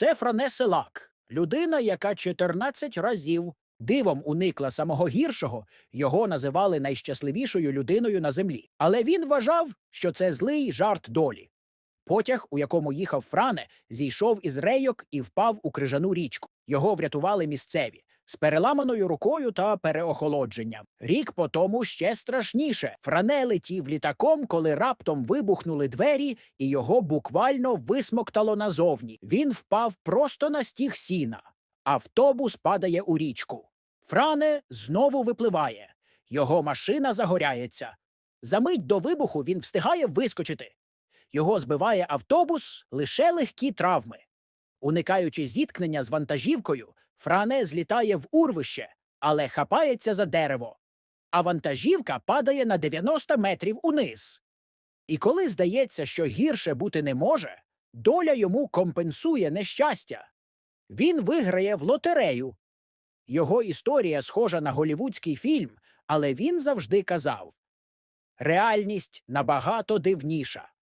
Це Фране Селак, людина, яка 14 разів дивом уникла самого гіршого, його називали найщасливішою людиною на землі. Але він вважав, що це злий жарт долі. Потяг, у якому їхав Фране, зійшов із рейок і впав у крижану річку. Його врятували місцеві з переламаною рукою та переохолодженням. Рік по тому ще страшніше. Фране летів літаком, коли раптом вибухнули двері, і його буквально висмоктало назовні. Він впав просто на стіг сіна. Автобус падає у річку. Фране знову випливає. Його машина загоряється. За мить до вибуху він встигає вискочити. Його збиває автобус лише легкі травми. Уникаючи зіткнення з вантажівкою, Фране злітає в урвище, але хапається за дерево. А вантажівка падає на 90 метрів униз. І коли здається, що гірше бути не може, доля йому компенсує нещастя. Він виграє в лотерею. Його історія схожа на голівудський фільм, але він завжди казав реальність набагато дивніша.